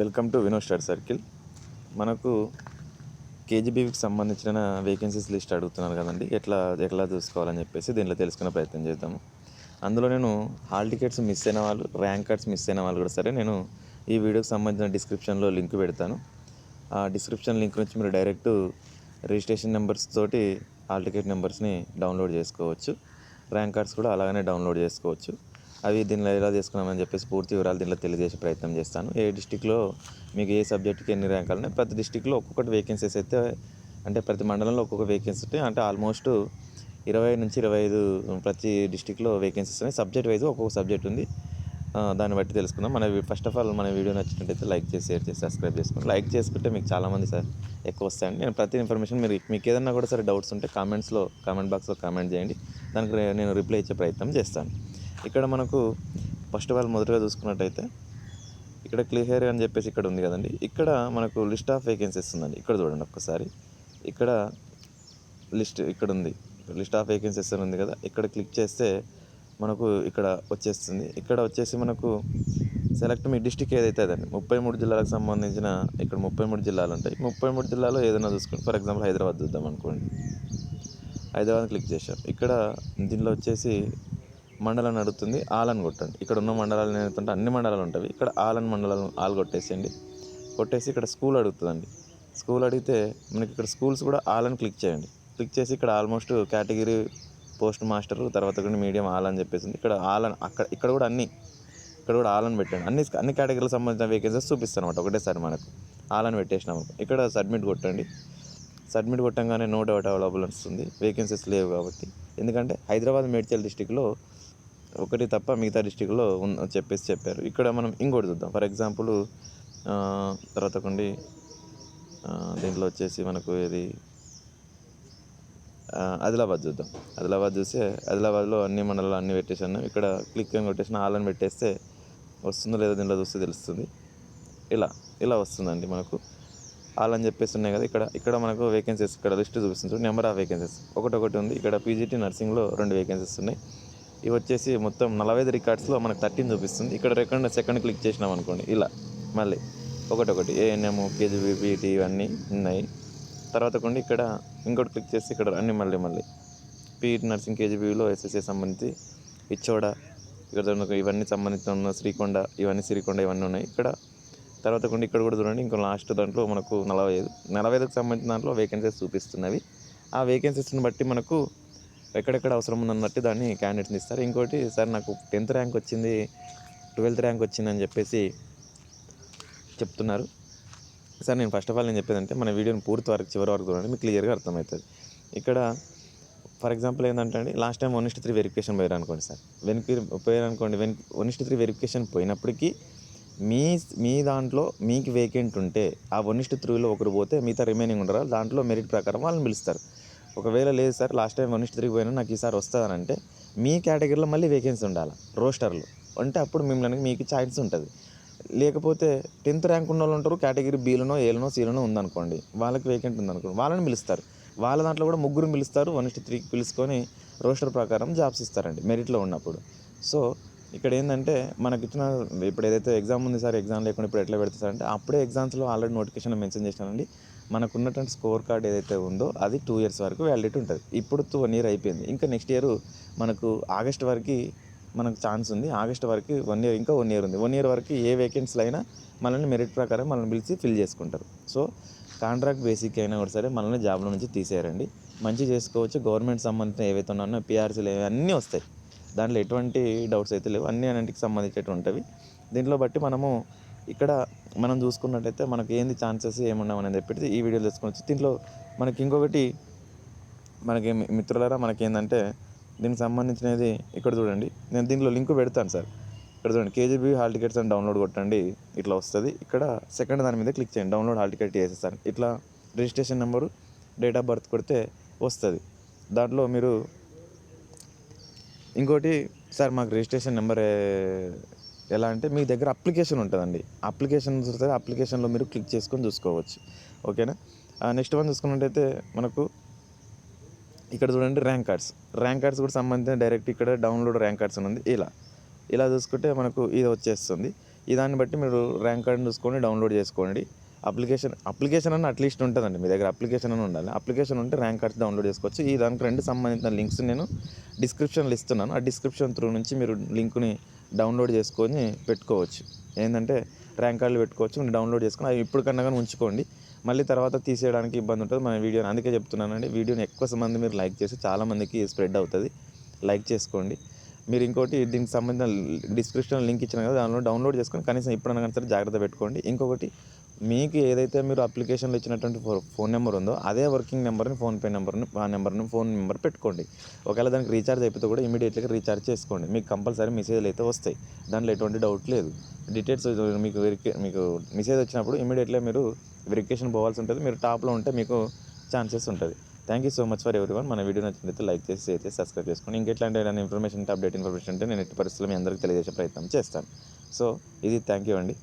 Welcome to Vino star circle. మనకు కేజీబీకి సంబంధించిన వేకెన్సీస్ లిస్ట్ అడుగుతున్నారు కదండి. ఎట్లా ఎట్లా చూసుకోవాలని చెప్పేసి దీంట్లో తెలుసుకునే ప్రయత్నం చేద్దాము. అందులో నేను హాల్ టికెట్స్ మిస్ అయిన వాళ్ళు ర్యాంక్ కార్డ్స్ మిస్ అయిన వాళ్ళు కూడా సరే నేను ఈ వీడియోకి సంబంధించిన డిస్క్రిప్షన్లో లింక్ పెడతాను. ఆ డిస్క్రిప్షన్ లింక్ నుంచి మీరు డైరెక్ట్ రిజిస్ట్రేషన్ నెంబర్స్ తోటి హాల్ టికెట్ నెంబర్స్ని డౌన్లోడ్ చేసుకోవచ్చు. ర్యాంక్ కార్డ్స్ కూడా అలాగనే డౌన్లోడ్ చేసుకోవచ్చు. అవి దీనిలో ఎలా చేసుకున్నామని చెప్పేసి పూర్తి వివరాలు దీనిలో తెలియజేసే ప్రయత్నం చేస్తాను. ఏ డిస్టిక్లో మీకు ఏ సబ్జెక్ట్కి ఎన్ని ర్యాంకులు ఉన్నాయి? ప్రతి డిస్టిక్లో ఒక్కొక్కటి వేకెన్సీస్ అయితే అంటే ప్రతి మండలంలో ఒక్కొక్క వేకెన్సీ ఉంటాయి. అంటే ఆల్మోస్ట్ ఇరవై నుంచి ఇరవై ఐదు ప్రతి డిస్టిక్లో వేకెన్సీస్ ఉన్నాయి. సబ్జెక్ట్ వైజ్ ఒక్కొక్క సబ్జెక్ట్ ఉంది. దాన్ని బట్టి తెలుసుకుందాం. మన ఫస్ట్ ఆఫ్ ఆల్ మన వీడియో నచ్చినట్టయితే లైక్ చేసి షేర్ చేసి సబ్స్క్రైబ్ చేసుకోండి. లైక్ చేసుకుంటే మీకు చాలామంది సార్ ఎక్కువ వస్తాయండి. నేను ప్రతి ఇన్ఫర్మేషన్ మీరు మీకు ఏదన్నా కూడా సరే డౌట్స్ ఉంటే కామెంట్స్లో కామెంట్ బాక్స్లో కామెంట్ చేయండి. దానికి నేను రిప్లై ఇచ్చే ప్రయత్నం చేస్తాను. ఇక్కడ మనకు ఫస్ట్ ఆఫ్ ఆల్ మొదటగా చూసుకున్నట్టయితే ఇక్కడ క్లియర్ అని చెప్పేసి ఇక్కడ ఉంది కదండి. ఇక్కడ మనకు లిస్ట్ ఆఫ్ వేకెన్సీస్ ఉందండి. ఇక్కడ చూడండి ఒక్కసారి. ఇక్కడ లిస్ట్ ఇక్కడ ఉంది. లిస్ట్ ఆఫ్ వేకెన్సీస్ అని ఉంది కదా. ఇక్కడ క్లిక్ చేస్తే మనకు ఇక్కడ వచ్చేస్తుంది. ఇక్కడ వచ్చేసి మనకు సెలెక్ట్ మీ డిస్టిక్ ఏదైతే అదండి. ముప్పై మూడు జిల్లాలకు సంబంధించిన ఇక్కడ ముప్పై మూడు జిల్లాలు ఉంటాయి. ముప్పై మూడు జిల్లాలో ఏదైనా చూసుకోండి ఫర్ ఎగ్జాంపుల్ హైదరాబాద్ చూద్దాం అనుకోండి. హైదరాబాద్ క్లిక్ చేశాం. ఇక్కడ దీనిలో వచ్చేసి మండలం అడుగుతుంది ఆలన్ కొట్టండి. ఇక్కడ ఉన్న మండలాలు ఏదైతే అన్ని మండలాలు ఉంటాయి. ఇక్కడ ఆలన్ మండలం మండలాలు కొట్టేసేయండి. కొట్టేసి ఇక్కడ స్కూల్ అడుగుతుందండి. స్కూల్ అడిగితే మనకి ఇక్కడ స్కూల్స్ కూడా ఆలన్ క్లిక్ చేయండి. క్లిక్ చేసి ఇక్కడ ఆల్మోస్ట్ కేటగిరీ పోస్ట్ మాస్టర్ తర్వాత కూడా మీడియం ఆల్ అని చెప్పేసి ఇక్కడ ఆలన్ అక్కడ ఇక్కడ కూడా అన్ని ఇక్కడ కూడా ఆలన్ పెట్టండి. అన్ని అన్ని కేటగిరీలకు సంబంధించిన వేకెన్సీస్ చూపిస్తాను అనమాట ఒకటేసారి మనకు. ఆలన్ పెట్టేసినాము ఇక్కడ సబ్మిట్ కొట్టండి. సబ్మిట్ కొట్టంగానే నో డౌట్ అవైలబుల్ వస్తుంది వేకెన్సీస్ లేవు కాబట్టి. ఎందుకంటే హైదరాబాద్ మేడ్చల్ డిస్టిక్లో ఒకటి తప్ప మిగతా డిస్టిక్లో ఉన్న చెప్పేసి చెప్పారు. ఇక్కడ మనం ఇంకోటి చూద్దాం. ఫర్ ఎగ్జాంపుల్ తర్వాత కొండి దీంట్లో వచ్చేసి మనకు ఇది ఆదిలాబాద్ చూద్దాం. ఆదిలాబాద్ చూస్తే ఆదిలాబాద్లో అన్ని మండలాలు అన్నీ పెట్టేసాను ఇక్కడ క్లిక్ అని కొట్టేసిన ఆలని పెట్టేస్తే వస్తుందో లేదో దీంట్లో చూస్తే తెలుస్తుంది. ఇలా ఇలా వస్తుందండి మనకు. ఆల్ అని చెప్పేసి ఉన్నాయి కదా ఇక్కడ ఇక్కడ మనకు వేకెన్సీస్ ఇక్కడ లిస్ట్ చూపిస్తుంది. నెంబర్ ఆఫ్ వేకెన్సీస్ ఒకటి ఒకటి ఉంది. ఇక్కడ పీజీటీ నర్సింగ్లో రెండు వేకెన్సీస్ ఉన్నాయి. ఇవి వచ్చేసి మొత్తం నలభై ఐదు రికార్డ్స్లో మనకు థర్టీన్ చూపిస్తుంది. ఇక్కడ సెకండ్ సెకండ్ క్లిక్ చేసినాం అనుకోండి. ఇలా మళ్ళీ ఒకటొకటి ఏఎన్ఎం కేజీబీపీటీ ఇవన్నీ ఉన్నాయి. తర్వాత కొన్ని ఇక్కడ ఇంకోటి క్లిక్ చేస్తే ఇక్కడ అన్ని మళ్ళీ మళ్ళీ పీఈటీ నర్సింగ్ కేజీబీలో ఎస్ఎస్ఏ సంబంధించి ఇచ్చోడ ఇక్కడ ఇవన్నీ సంబంధించిన ఉన్న శ్రీకొండ ఇవన్నీ శ్రీకొండ ఇవన్నీ ఉన్నాయి. ఇక్కడ తర్వాత కొండి ఇక్కడ కూడా చూడండి ఇంకో లాస్ట్ దాంట్లో మనకు నలభై ఐదు నలభై ఐదుకు సంబంధించిన దాంట్లో వేకెన్సీస్ చూపిస్తున్నవి. ఆ వేకెన్సీస్ని బట్టి మనకు ఎక్కడెక్కడ అవసరం ఉందన్నట్టు దాన్ని క్యాండిడేట్ని ఇస్తారు. ఇంకోటి సార్ నాకు టెన్త్ ర్యాంక్ వచ్చింది ట్వెల్త్ ర్యాంక్ వచ్చిందని చెప్పేసి చెప్తున్నారు. సార్ నేను ఫస్ట్ ఆఫ్ ఆల్ నేను చెప్పేదంటే మన వీడియోని పూర్తి వరకు చివరి వరకు చూడండి మీకు క్లియర్గా అర్థమవుతుంది. ఇక్కడ ఫర్ ఎగ్జాంపుల్ ఏంటంటే అండి last time one is to three verification పోయారు అనుకోండి సార్. వెనక్కి పోయారు అనుకోండి when one is to three verification పోయినప్పటికీ మీ మీ దాంట్లో మీకు వేకెంట్ ఉంటే ఆ వన్ ఇస్ట్ త్రీలో ఒకరు పోతే మిగతా రిమైనింగ్ ఉండరు. దాంట్లో మెరిట్ ప్రకారం వాళ్ళని పిలుస్తారు. ఒకవేళ లేదు sir last time one is to three పోయినా నాకు ఈసారి వస్తుందని అంటే మీ కేటగిరీలో మళ్ళీ వేకెన్సీ ఉండాలి రోస్టర్లు అంటే అప్పుడు మిమ్మల్ని మీకు ఛాయిస్ ఉంటుంది. లేకపోతే టెన్త్ ర్యాంక్ ఉన్న వాళ్ళు ఉంటారు కేటగిరీ బీలోనో ఏలనో సీలోనో ఉందనుకోండి వాళ్ళకి వేకెంట్ ఉందనుకోండి వాళ్ళని పిలుస్తారు. వాళ్ళ దాంట్లో కూడా ముగ్గురు పిలుస్తారు వన్ త్రీకి పిలుచుకొని రోస్టర్ ప్రకారం జాబ్స్ ఇస్తారండి మెరిట్లో ఉన్నప్పుడు. సో ఇక్కడ ఏంటంటే మనకి ఇచ్చిన ఇప్పుడు ఏదైతే ఎగ్జామ్ ఉంది సార్ ఎగ్జామ్ లేకుండా ఇప్పుడు ఎట్లా పెడతారంటే అప్పుడే ఎగ్జామ్స్లో ఆల్రెడీ నోటిఫికేషన్ మెన్షన్ చేశానండి మనకు ఉన్నటువంటి స్కోర్ కార్డ్ ఏదైతే ఉందో అది టూ ఇయర్స్ వరకు వ్యాలిడిటీ ఉంటుంది. ఇప్పుడు వన్ ఇయర్ అయిపోయింది. ఇంకా నెక్స్ట్ ఇయర్ మనకు ఆగస్ట్ వరకు మనకు ఛాన్స్ ఉంది. ఆగస్ట్ వరకు వన్ ఇయర్ ఇంకా వన్ ఇయర్ ఉంది. వన్ ఇయర్ వరకు ఏ వేకెన్సీలు అయినా మనల్ని మెరిట్ ప్రకారం మనల్ని పిలిచి ఫిల్ చేసుకుంటారు. సో కాంట్రాక్ట్ బేసిక్ అయినా కూడా సరే మనల్ని జాబ్లో నుంచి తీసేయరండి. మంచి చేసుకోవచ్చు. గవర్నమెంట్ సంబంధించిన ఏవైతే ఉన్నాయో పిఆర్సీలు ఏవి అన్నీ వస్తాయి. దాంట్లో ఎటువంటి డౌట్స్ అయితే లేవు. అన్ని అన్నింటికి సంబంధించేవి ఉంటాయి దీంట్లో బట్టి మనము ఇక్కడ మనం చూసుకున్నట్టయితే మనకి ఏంది ఛాన్సెస్ ఏమున్నాం అనేది చెప్పి ఈ వీడియోలో తెలుసుకోవచ్చు దీంట్లో మనకి ఇంకొకటి మనకి మిత్రులారా మనకి ఏంటంటే దీనికి సంబంధించినది ఇక్కడ చూడండి. నేను దీంట్లో లింక్ పెడతాను సార్. ఇక్కడ చూడండి కేజీబీ హాల్ టికెట్స్ అని డౌన్లోడ్ కొట్టండి. ఇట్లా వస్తుంది. ఇక్కడ సెకండ్ దాని మీద క్లిక్ చేయండి. డౌన్లోడ్ హాల్ టికెట్ చేసేస్తాను ఇట్లా registration number date of birth కొడితే వస్తుంది. దాంట్లో మీరు ఇంకోటి సార్ మాకు రిజిస్ట్రేషన్ నెంబర్ ఎలా అంటే మీ దగ్గర అప్లికేషన్ ఉంటుందండి. అప్లికేషన్ చూస్తే అప్లికేషన్లో మీరు క్లిక్ చేసుకొని చూసుకోవచ్చు. ఓకేనా? నెక్స్ట్ వన్ చూసుకున్నట్టయితే మనకు ఇక్కడ చూడండి ర్యాంక్ కార్డ్స్. ర్యాంక్ కార్డ్స్ కూడా సంబంధించిన డైరెక్ట్ ఇక్కడ డౌన్లోడ్ ర్యాంక్ కార్డ్స్ ఉంది. ఇలా. ఇలా చూసుకుంటే మనకు ఇది వచ్చేస్తుంది. ఈ దాన్ని బట్టి మీరు ర్యాంక్ కార్డ్ చూసుకొని డౌన్లోడ్ చేసుకోండి. అప్లికేషన్ అప్లికేషన్ అన్న అట్లీస్ట్ ఉంటుందండి మీ దగ్గర. అప్లికేషన్ అని ఉండాలి. అప్లికేషన్ ఉంటే ర్యాంక్ కార్డ్స్ డౌన్లోడ్ చేసుకోవచ్చు. ఈ దానికి రెండు సంబంధించిన లింక్స్ నేను డిస్క్రిప్షన్లో ఇస్తున్నాను. ఆ డిస్క్రిప్షన్ త్రూ నుంచి మీరు లింక్ని డౌన్లోడ్ చేసుకొని పెట్టుకోవచ్చు. ఏంటంటే ర్యాంక్ కార్డులు పెట్టుకోవచ్చు డౌన్లోడ్ చేసుకొని అవి ఇప్పుడు కన్నా కానీ ఉంచుకోండి. మళ్ళీ తర్వాత తీసేయడానికి ఇబ్బంది ఉంటుంది. మన వీడియోని అందుకే చెప్తున్నానండి. వీడియోని ఎక్కువ మంది మీరు లైక్ చేసి చాలామందికి స్ప్రెడ్ అవుతుంది. లైక్ చేసుకోండి. మీరు ఇంకోటి దీనికి సంబంధించిన డిస్క్రిప్షన్ లింక్ ఇచ్చిన కదా దానిలో డౌన్లోడ్ చేసుకొని కనీసం ఇప్పుడైనా కానీ సరే జాగ్రత్త పెట్టుకోండి. ఇంకొకటి మీకు ఏదైతే మీరు అప్లికేషన్లో ఇచ్చినటువంటి ఫో- ఫోన్ నెంబర్ ఉందో అదే వర్కింగ్ నెంబర్ని ఫోన్పే నెంబర్ని ఆ నెంబర్ని ఫోన్ నెంబర్ పెట్టుకోండి. ఒకవేళ దానికి రీఛార్జ్ అయిపోతే కూడా ఇమీడియట్గా రీఛార్జ్ చేసుకోండి. మీకు కంపల్సరీ మెసేజ్లు అయితే వస్తాయి. దాంట్లో ఎటువంటి డౌట్ లేదు. డీటెయిల్స్ మీకు వెరికే మీకు మెసేజ్ వచ్చినప్పుడు ఇమీడియట్గా మీరు వెరిఫికేషన్ పోవాల్సి ఉంటుంది. మీరు టాప్లో ఉంటే మీకు ఛాన్సెస్ ఉంటుంది. Thank you so much for everyone మన వీడియో నచ్చినట్లయితే లైక్ చేసి షేర్ చేసి సబ్స్క్రైబ్ చేసుకోండి. ఇంకెట్లాంటి ఏదైనా ఇన్ఫర్మేషన్ అప్డేట్ ఇన్ఫర్మేషన్ ఉంటే నేను ఎట్టి పరిస్థితుల్లో మీ అందరికీ తెలియజేసే ప్రయత్నం చేస్తాను. సో ఇది థ్యాంక్ యూ అండి.